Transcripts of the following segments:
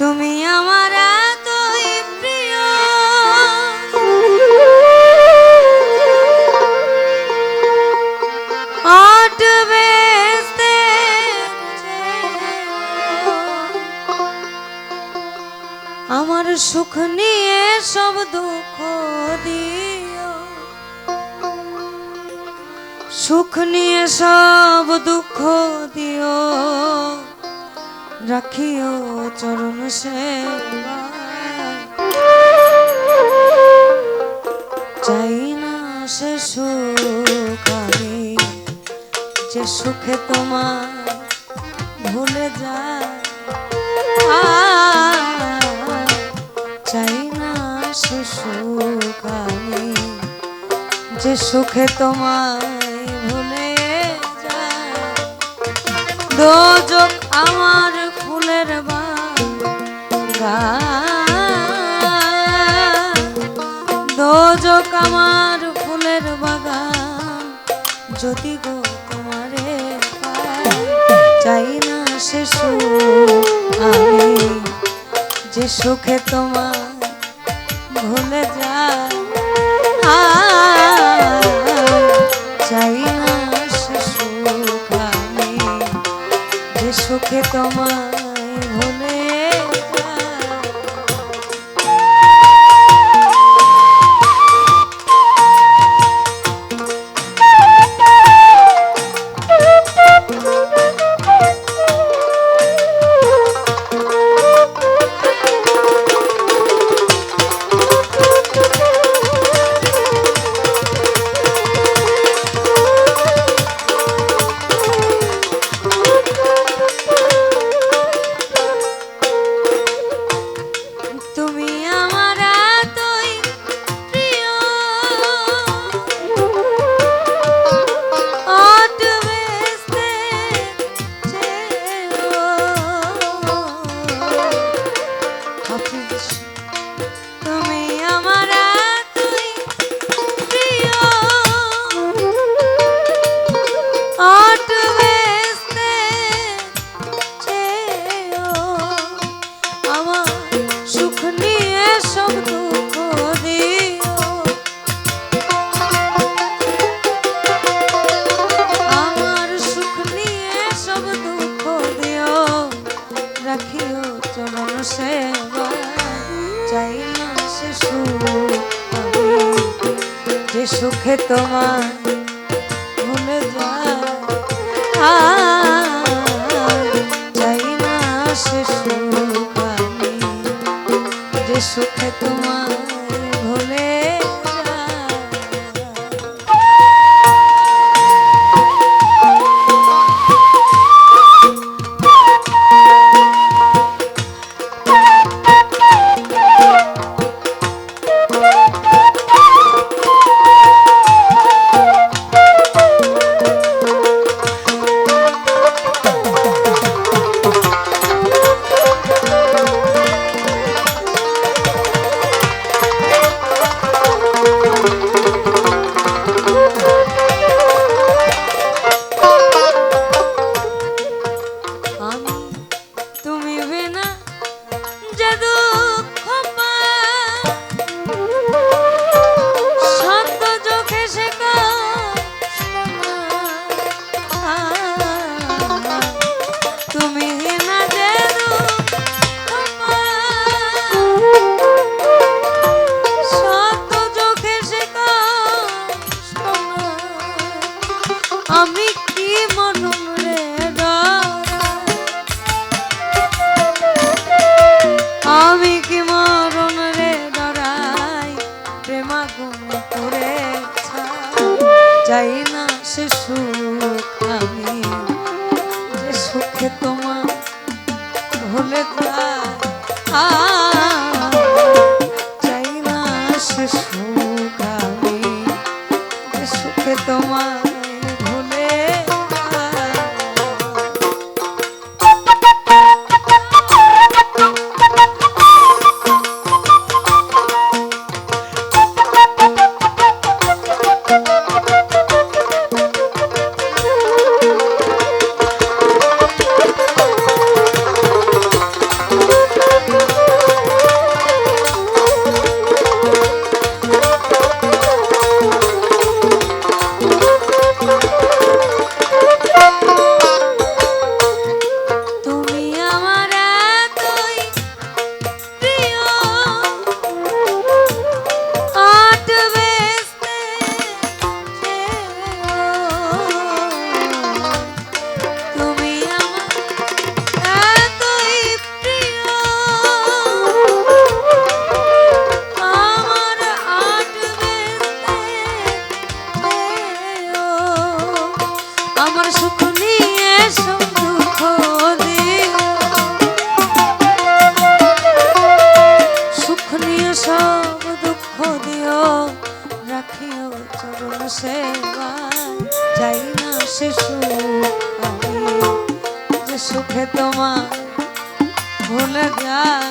তুমি আমার এতই প্রিয়। আমার সুখ নিয়ে সব দুঃখ দিও। সুখ নিয়ে সব দুঃখ দিও। রাখিও চরণ সেবায়। চাই না সে সুখ যে সুখে তোমার ভুলে যায় চাই না সে সুখ আমি, যে সুখে তোমায় ভুলে যায় দোজক আমার বাগান। দোজক আমার ফুলের বাগান। যদি গো তোমারে চাই না সে আমি। যে সুখে তোমার ভুলে যায়, চাই না সে সুখ আমি। যে সুখে তোমায় ভুলে তোমার ভুলে আর চাই না সে সুখ যে চাই না সে আমি যে সুখে তোমার ভুলে যায়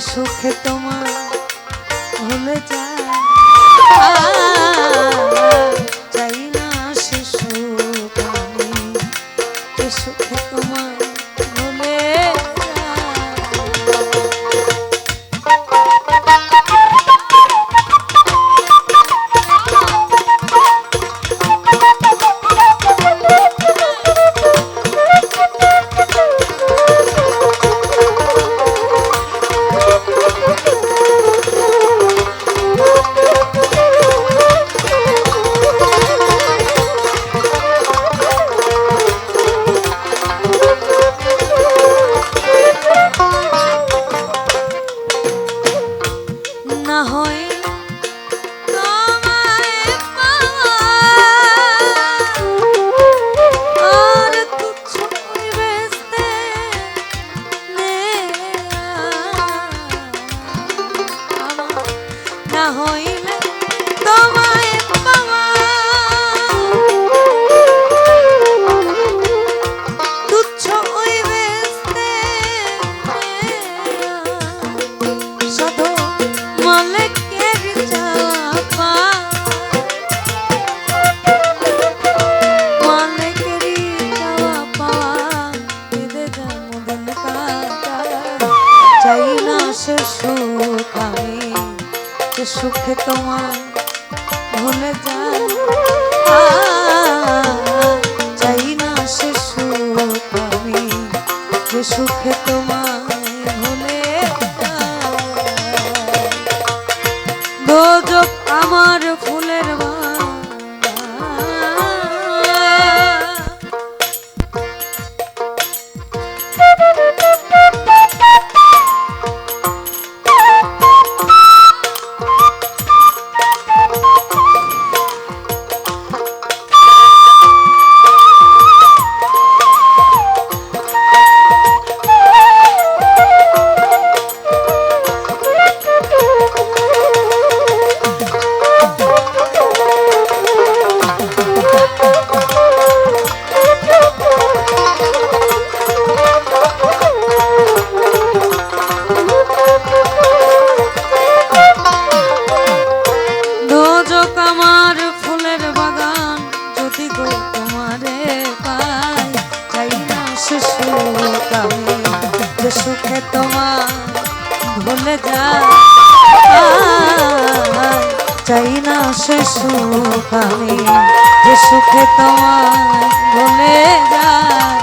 সুখে তোমার hoy সুখ আমি যে সুখে তোমার ভুলে যায়।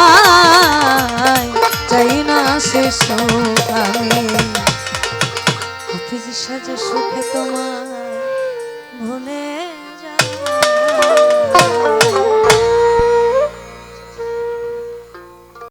আয় চাই না সে সুখ আমি। সাজে সুখে তোমার ভুলে